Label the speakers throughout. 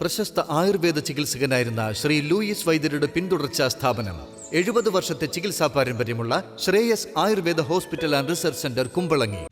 Speaker 1: പ്രശസ്ത ആയുർവേദ ചികിത്സകനായിരുന്ന ശ്രീ ലൂയിസ് വൈദ്യരുടെ പിന്തുടർച്ചാ സ്ഥാപനം. എഴുപത് വർഷത്തെ ചികിത്സാ പാരമ്പര്യമുള്ള Shreyas Ayurveda hospital and research centre Kumbalangi.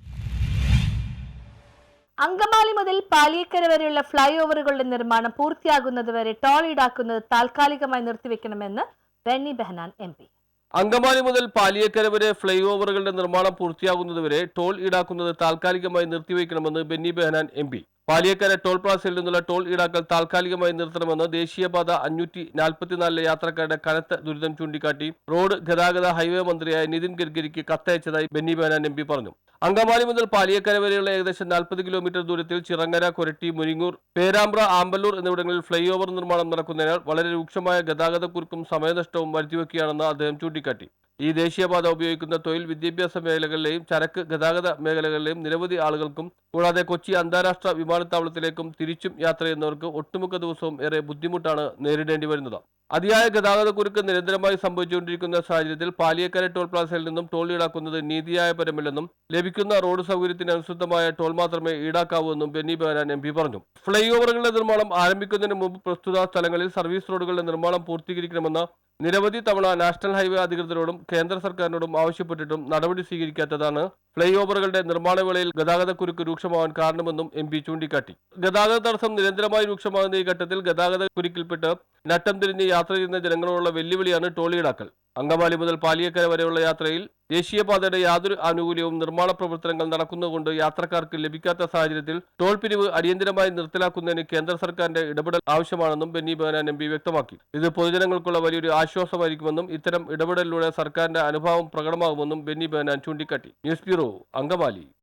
Speaker 2: Angamaly മുതൽ പാലിയേക്കര വരെയുള്ള ഫ്ലൈ ഓവറുകളുടെ നിർമ്മാണം പൂർത്തിയാകുന്നതുവരെ ടോൾ ഈടാക്കുന്നത് താൽക്കാലികമായി നിർത്തിവെക്കണമെന്ന് ബെന്നി ബെഹനാൻ എം പി.
Speaker 3: അങ്കമാലി മുതൽ പാലിയേക്കര വരെ ഫ്ലൈ ഓവറുകളുടെ നിർമ്മാണം പൂർത്തിയാകുന്നതുവരെ ടോൾ ഈടാക്കുന്നത് താൽക്കാലികമായി നിർത്തിവെക്കണമെന്ന് Benny Behanan M P. Paliyekkara toll പ്ലാസയിൽ നിന്നുള്ള ടോൾ ഈടാക്കൽ താൽക്കാലികമായി നിർത്തണമെന്ന് ദേശീയപാത അഞ്ഞൂറ്റി നാൽപ്പത്തിനാലിലെ യാത്രക്കാരുടെ കനത്ത ദുരിതം ചൂണ്ടിക്കാട്ടി റോഡ് ഗതാഗത ഹൈവേ മന്ത്രിയായ നിതിൻ ഗഡ്കരിക്ക് കത്തയച്ചതായി ബെന്നി ബെഹനാൻ എം പറഞ്ഞു. അങ്കമാലി മുതൽ പാലിയക്കര വരെയുള്ള ഏകദേശം നാൽപ്പത് കിലോമീറ്റർ ദൂരത്തിൽ ചിറങ്ങര കൊരട്ടി മുരിങ്ങൂർ പേരാമ്പ്ര ആമ്പല്ലൂർ എന്നിവിടങ്ങളിൽ ഫ്ലൈ ഓവർ നിർമ്മാണം നടക്കുന്നതിനാൽ വളരെ രൂക്ഷമായ ഗതാഗത ഗതാഗതക്കുരുക്കും സമയനഷ്ടവും വരുത്തിവെക്കുകയാണെന്ന് അദ്ദേഹം ചൂണ്ടിക്കാട്ടി. ഈ ദേശീയപാത ഉപയോഗിക്കുന്ന തൊഴിൽ വിദ്യാഭ്യാസ മേഖലകളിലെയും ചരക്ക് ഗതാഗത മേഖലകളിലെയും നിരവധി ആളുകൾക്കും കൂടാതെ കൊച്ചി അന്താരാഷ്ട്ര വിമാനത്താവളത്തിലേക്കും തിരിച്ചും യാത്ര ചെയ്യുന്നവർക്ക് ഒട്ടുമിക്ക ദിവസവും ഏറെ ബുദ്ധിമുട്ടാണ് നേരിടേണ്ടി വരുന്നത്. അതിയായ ഗതാഗത കുരുക്ക് നിരന്തരമായി സംഭവിച്ചുകൊണ്ടിരിക്കുന്ന സാഹചര്യത്തിൽ പാലിയക്കര ടോൾ പ്ലാസയിൽ നിന്നും ടോൾ ഈടാക്കുന്നത് നീതിയായ പരമില്ലെന്നും ലഭിക്കുന്ന റോഡ് സൗകര്യത്തിന് അനുസൃതമായ ടോൾ മാത്രമേ ഈടാക്കാവൂ എന്നും ബെന്നി ബെഹനാൻ എം പി പറഞ്ഞു. ഫ്ലൈ ഓവറുകളുടെ നിർമ്മാണം ആരംഭിക്കുന്നതിന് മുമ്പ് പ്രസ്തുത സ്ഥലങ്ങളിൽ സർവീസ് റോഡുകളുടെ നിർമ്മാണം പൂർത്തീകരിക്കണമെന്ന് നിരവധി തവണ നാഷണൽ ഹൈവേ അധികൃതരോടും കേന്ദ്ര സർക്കാരിനോടും ആവശ്യപ്പെട്ടിട്ടും നടപടി സ്വീകരിക്കാത്തതാണ് ഫ്ലൈ ഓവറുകളുടെ നിർമ്മാണ വേളയിൽ ഗതാഗതക്കുരുക്ക് രൂക്ഷമാവാൻ കാരണമെന്നും എം പി ചൂണ്ടിക്കാട്ടി. ഗതാഗത തടസ്സം നിരന്തരമായി രൂക്ഷമാകുന്ന ഈ ഘട്ടത്തിൽ ഗതാഗത കുരുക്കിൽപ്പെട്ട് നട്ടം തിരിഞ്ഞ് യാത്ര ചെയ്യുന്ന ജനങ്ങളോടുള്ള വെല്ലുവിളിയാണ് ടോൾ ഈടാക്കൽ അങ്കമാലി മുതൽ പാലിയക്കര വരെയുള്ള യാത്രയിൽ ദേശീയപാതയുടെ യാതൊരു ആനുകൂല്യവും നിർമ്മാണ പ്രവർത്തനങ്ങൾ നടക്കുന്നതുകൊണ്ട് യാത്രക്കാർക്ക് ലഭിക്കാത്ത സാഹചര്യത്തിൽ ടോൾ പിരിവ് അടിയന്തരമായി നിർത്തലാക്കുന്നതിന് കേന്ദ്ര സർക്കാരിന്റെ ഇടപെടൽ ആവശ്യമാണെന്നും ബെന്നി ബഹനാൻ എം വ്യക്തമാക്കി. ഇത് പൊതുജനങ്ങൾക്കുള്ള വലിയൊരു ആശ്വാസമായിരിക്കുമെന്നും ഇത്തരം ഇടപെടലിലൂടെ സർക്കാരിന്റെ അനുഭാവം പ്രകടമാകുമെന്നും ബെന്നി ബഹനാൻ ചൂണ്ടിക്കാട്ടി. News bureau Angamaly.